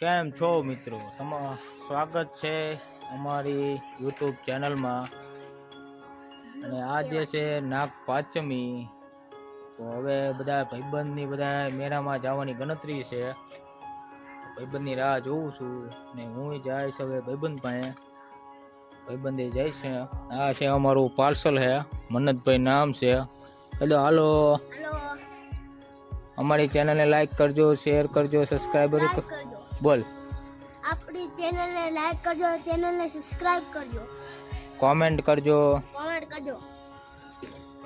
કેમ છો મિત્રો? તમારું સ્વાગત છે અમારી યુટ્યુબ ચેનલમાં. અને આજે છે નાગ પાંચમી તો હવે બધા ભાઈબંધની બધા મેળામાં જવાની ગણતરી છે. ભાઈબંધની રાહ જોઉં છું ને હું જઈશ હવે ભાઈબંધ પાસે. ભાઈબંધે જઈશ આ છે અમારું પાર્સલ છે મન્નતભાઈ નામ છે. હેલો હાલો. અમારી ચેનલને લાઈક કરજો શેર કરજો સબસ્ક્રાઈબર કરજો. બોલ. આપણી ચેનલને લાઈક કરજો ચેનલને સબસ્ક્રાઇબ કરજો. કોમેન્ટ કરજો. કોમેન્ટ કરજો.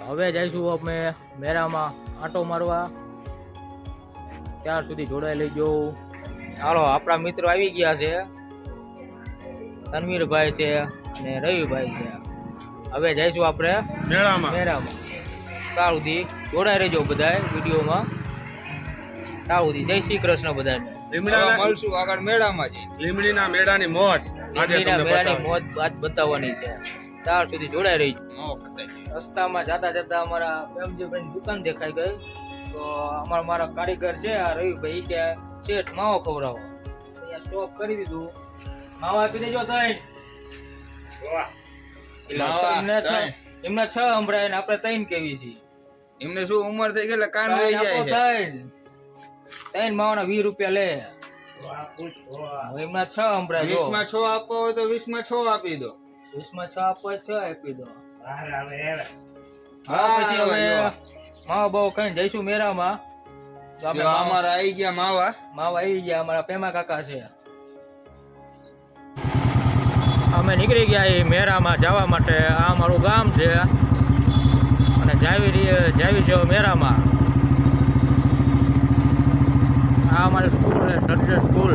હવે જઈશું અમે મેળામાં આંટો મારવા. ત્યાર સુધી જોડાઈ લેજો. ચાલો આપણા મિત્રો આવી ગયા છે. તનવીરભાઈ છે અને રવિભાઈ છે. હવે જઈશું આપણે મેળામાં. મેળામાં. ત્યાં સુધી જોડાઈ રહેજો બધાય વિડીયોમાં. ત્યાં સુધી જય શ્રી કૃષ્ણ બધાને. લીમડાના મળશું આગળ મેળામાં જ. લીમડીના મેળાની મોજ આજે તમને મેળાની મોજ આજ બતાવવાની છે. ત્યાર સુધી જોડાઈ રહીજો. નો રસ્તામાં જતા જતા અમારા પ્રેમજીભાઈની દુકાન દેખાઈ ગઈ. તો અમારા મારા કારીગર છે આ રવિભાઈ કે શેઠ માવો ખવડાવો. અહીંયા સ્ટોપ કરી દીધું. માવો આપી દેજો તઈ. એમને છ. એમને છ સંભળાય ને આપણે તૈન કેવી છીએ એમને શું ઉંમર થઈ ગઈ એટલે કાન રહી જાય છે. તૈન તૈન માવાના વીસ રૂપિયા લે. હવે એમના છ હમણાં વીસમાં છ આપવા હોય તો વીસમાં છ આપી દો. વીસમાં છ આપો હોય તો છ આપી દો. હા, હા પછી. હવે માવા બહુ કઈ જઈશું માવા- અમારા આવી ગયા માવા. માવા આવી ગયા અમારા પેમા કાકા છે. અમે નીકળી ગયા એ મેરામાં જવા માટે. આ અમારું ગામ છે. અને જાવી જાવી છે મેરામાં આ અમારી સ્કૂલ છે સર્જર સ્કૂલ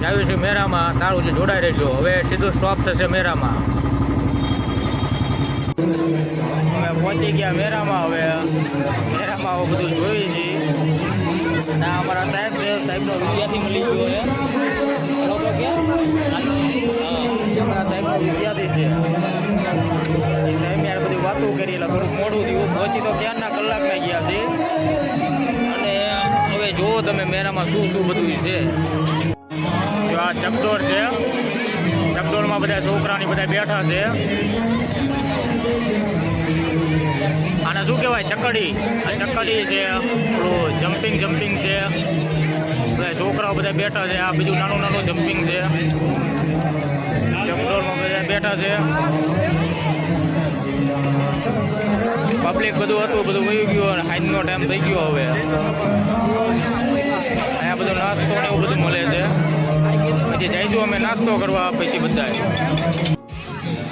જાવી છે મેરામાં, તારું જે જોડાઈ રહેજો. હવે સીધું સ્ટોપ થશે મેરામાં. અમે પહોંચી ગયા મેરામાં, હવે મેરામાં હવે બધું જોઈ છીએ અને અમારા સાહેબ છે, સાહેબનો વિદ્યાર્થી મળી ગયો છે. અમારા સાહેબનો વિદ્યાર્થી છે. એ સાહેબ યાર બધી વાતો કરી, એટલે થોડુંક મોડું થયું. પહોંચી તો ક્યારના કલાકના ગયા છે? જુઓ તમે મેળામાં શું શું બધું છે. જો આ ચકડોર છે. ચકડોળમાં બધા છોકરાની બધા બેઠા છે. આને શું કહેવાય? ચકડી. આ ચકડી છે, પેલું જમ્પિંગ જમ્પિંગ છે. બધા છોકરાઓ બધા બેઠા છે. આ બીજું નાનું નાનું જમ્પિંગ છે. ચકડોળમાં બધા બેઠા છે. પબ્લિક બધું હતું, બધું વહી ગયું અને હાઈનો ટાઈમ થઈ ગયો હવે. અહીંયા બધું નાસ્તો ને એવું બધું મળે છે. પછી જઈશું અમે નાસ્તો કરવા પછી બધા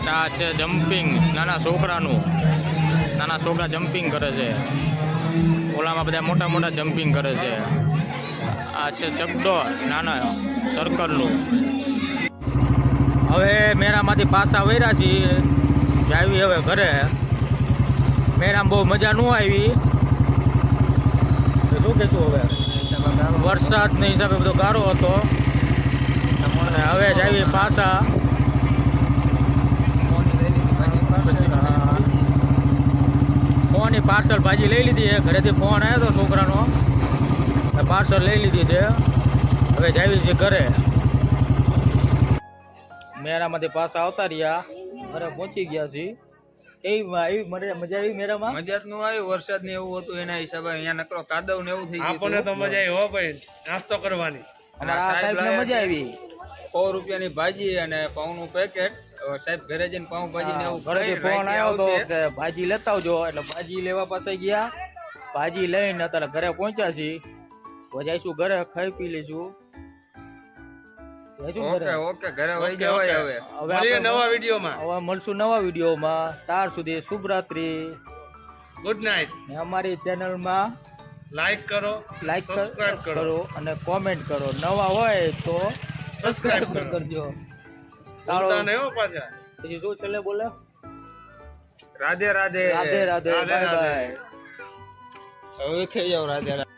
ચા છે જમ્પિંગ નાના છોકરાનું. નાના છોકરા જમ્પિંગ કરે છે. ઓલામાં બધા મોટા મોટા જમ્પિંગ કરે છે. આ છે ચકડો, નાના સર્કલનું હવે મેળામાંથી પાછા વૈરા છીએ. જાવી હવે ઘરે. મેળામાં બહુ મજા ન આવી. શું કહેતું હવે? વરસાદના હિસાબે બધો ગારો હતો. હવે હવે આવી પાછા. ફોનની પાર્સલ ભાજી લઈ લીધી છે. ઘરેથી ફોન આવ્યો હતો છોકરાનો. પાર્સલ લઈ લીધી છે. હવે જાવી છે ઘરે. મેળામાંથી પાછા આવતા રહ્યા. ઘરે પહોંચી ગયા છીએ. એવી એવી મજા મજા આવી મજા નું આવ્યું વરસાદ ને એવું હતું એના હિસાબે અહીંયા નકરો કાદવ ને એવું થઈ ગયું આપણને તો મજા આવી હો ભાઈ નાસ્તો કરવાની. અને સાહેબ મજા આવી. સો રૂપિયાની ભાજી અને પાઉનું પેકેટ સાહેબ ઘરે જઈને પાઉં ભાજી ને એવું ઘરેથી ફોન આવ્યો હતો કે ભાજી લેતા આવજો એટલે ભાજી લેવા પાસે ગયા. ભાજી લઈને અત્યારે ઘરે પહોંચ્યા છીએ. તો જઈશું ઘરે ખાઈ પી લઈશું. ઘરે ઓકે ઓકે ઘરે વહી જવાય હવે. હવે મળીએ નવા વિડીયોમાં. હવે મળશું નવા વિડીયોમાં. ત્યાર સુધી શુભરાત્રી. ગુડ નાઇટ અમારી ચેનલમાં લાઈક કરો લાઈક સબસ્ક્રાઇબ કરો. અને કોમેન્ટ કરો. નવા હોય તો સબસ્ક્રાઇબ કરજો. સારો પાછા. પછી શું છેલ્લે બોલે? રાધે રાધે. રાધે રાધે. બાય. બાય હવે થઈ જાવ રાધે રાધે.